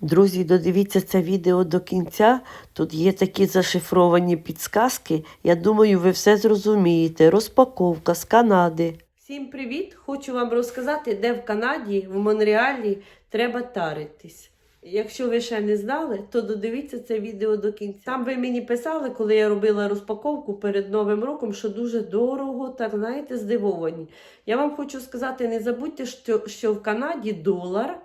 Друзі, додивіться це відео до кінця. Тут є такі зашифровані підсказки. Я думаю, ви все зрозумієте. Розпаковка з Канади. Всім привіт! Хочу вам розказати, де в Канаді, в Монреалі треба таритись. Якщо ви ще не знали, то додивіться це відео до кінця. Там ви мені писали, коли я робила розпаковку перед Новим роком, що дуже дорого, так знаєте, здивовані. Я вам хочу сказати, не забудьте, що, що в Канаді долар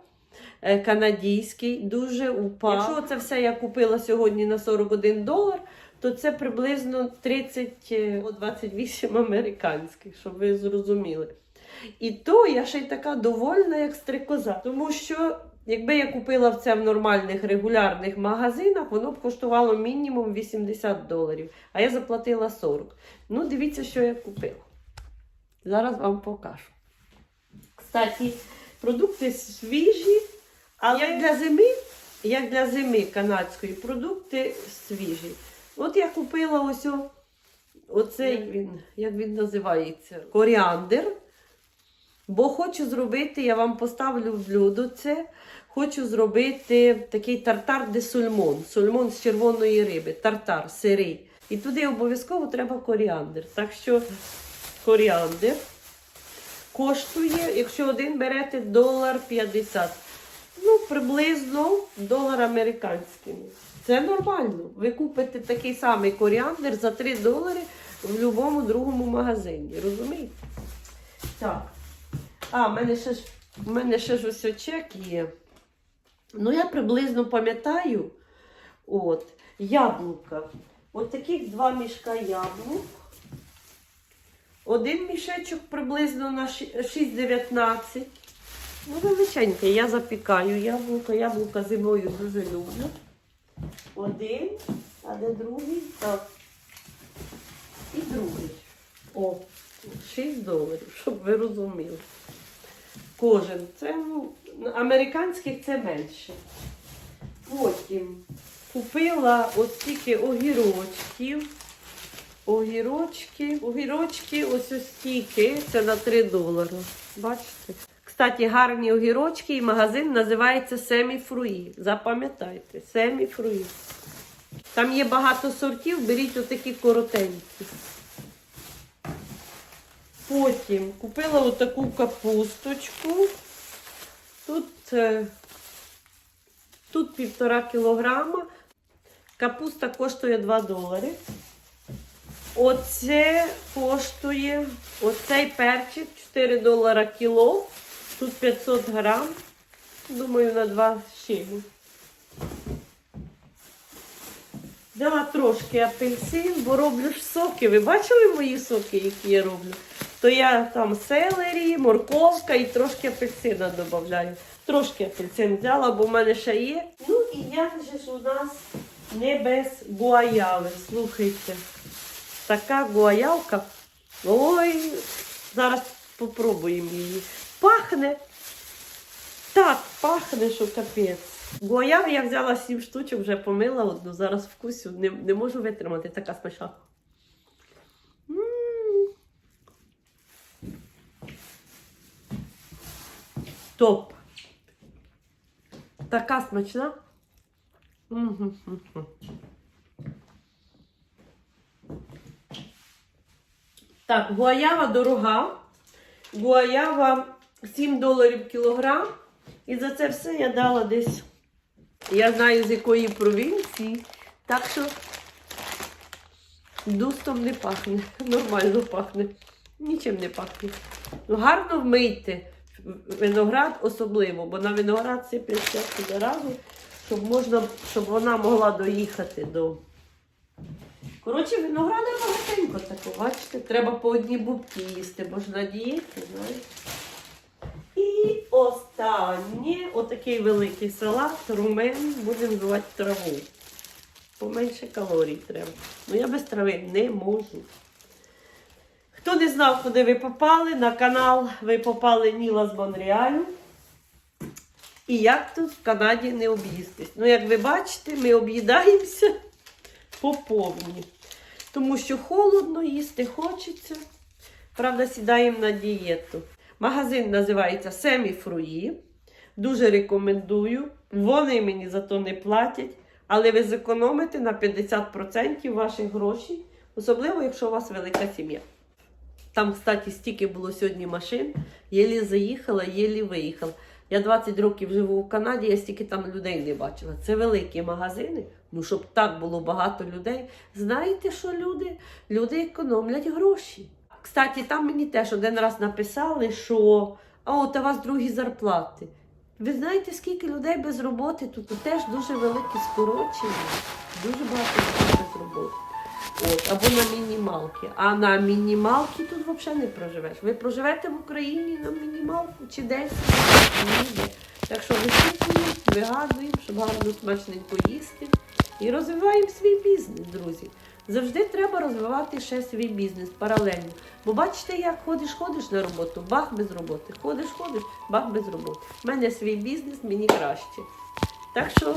канадійський дуже упав. Якщо це все я купила сьогодні на 41 долар, то це приблизно 30, е, о, 28 американських, щоб ви зрозуміли. І то я ще й така довольна, як стрикоза. Тому що, якби я купила це в нормальних регулярних магазинах, воно б коштувало мінімум 80 доларів, а я заплатила 40. Ну, дивіться, що я купила. Зараз вам покажу. Кстати, продукти свіжі, але як для зими, як для зими канадської, продукти свіжі. От я купила ось о- оцей, як він, як він називається, коріандр. Бо хочу зробити, я вам поставлю в блюдо це. Хочу зробити такий тартар де сульмон. Сульмон з червоної риби, тартар сирий. І туди обов'язково треба коріандр. Так що коріандр коштує, якщо один берете, долар 50. Ну, приблизно долар американський. Це нормально. Ви купите такий самий коріандр за 3 долари в будь-якому другому магазині. Розумієте? Так. А, в мене ще ж, в мене ще ж ось чек є. Ну, я приблизно пам'ятаю. От, яблука. От таких два мішка яблук. Один мішечок приблизно на 6,19. Ну, величеньке, я запікаю яблука. Яблука зимою дуже люблю. Один, а де другий? Так. І другий. О, 6 доларів, щоб ви розуміли. Кожен. Це ну, американських це менше. Потім купила ось стільки огірочків. Огірочки, огірочки, ось ось стільки, це на 3 долари. Бачите? Кстати, гарні огірочки і магазин називається Семі Фруї. Запам'ятайте, Семі Фруї. Там є багато сортів, беріть отакі коротенькі. Потім купила отаку капусточку. Тут, е, тут півтора кілограма. Капуста коштує 2 долари. Оце коштує, оцей перчик 4 долара кіло. Тут 500 грам. Думаю, на 2 з чимось. Взяла трошки апельсин, бо роблю ж соки. Ви бачили мої соки, які я роблю? То я там селері, морковка і трошки апельсина додаю. Трошки апельсин взяла, бо в мене ще є. Ну і як же ж у нас не без гуаяви. Слухайте. Така гуаявка. Ой, зараз попробуємо її. Пахне. Так, пахне, що капець. Гуаяв я взяла 7 штучок, вже помила одну, зараз вкусю. Не, не можу витримати, така смачна. М. Топ. Така смачна. М-м-м-м. Так, гуаява дорога. Гуаява 7 доларів кілограм. І за це все я дала десь. Я знаю, з якої провінції. Так що дустом не пахне. Нормально пахне. Нічим не пахне. Ну, гарно вмийте виноград особливо, бо на виноград сиплеться заразу, щоб можна, щоб вона могла доїхати до. Коротше, винограда багатенько тако, бачите, треба по одній бубці їсти, бо ж на знаєте. І останнє, отакий великий салат, румен, будемо звати траву. Поменше калорій треба. Ну я без трави не можу. Хто не знав, куди ви попали, на канал ви попали Ніла з Монреалю. І як тут в Канаді не об'їстись. Ну, як ви бачите, ми об'їдаємося по повні. Тому що холодно їсти хочеться. Правда, сідаємо на дієту. Магазин називається Семі Фруї. Дуже рекомендую. Вони мені за то не платять, але ви зекономите на 50% ваших грошей, особливо, якщо у вас велика сім'я. Там, кстати, стільки було сьогодні машин, єлі заїхала, єлі виїхала. Я 20 років живу в Канаді, я стільки там людей не бачила. Це великі магазини. Ну, щоб так було багато людей. Знаєте, що люди? Люди економлять гроші. Кстати, там мені теж один раз написали, що а от у вас другі зарплати. Ви знаєте, скільки людей без роботи? Тут теж дуже великі скорочення. Дуже багато людей без роботи. От, або на мінімалки. А на мінімалки тут взагалі не проживеш. Ви проживете в Україні на мінімалку чи десь? Ніде. Так що висвітлюємо, вигадуємо, щоб гарно смачненько їсти. І розвиваємо свій бізнес, друзі. Завжди треба розвивати ще свій бізнес паралельно. Бо бачите, як ходиш, ходиш на роботу, бах без роботи. Ходиш, ходиш, бах без роботи. У мене свій бізнес, мені краще. Так що,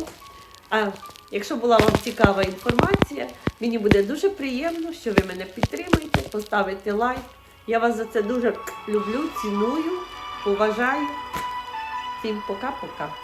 а якщо була вам цікава інформація, мені буде дуже приємно, що ви мене підтримуєте, поставите лайк. Я вас за це дуже люблю, ціную, поважаю. Всім пока-пока.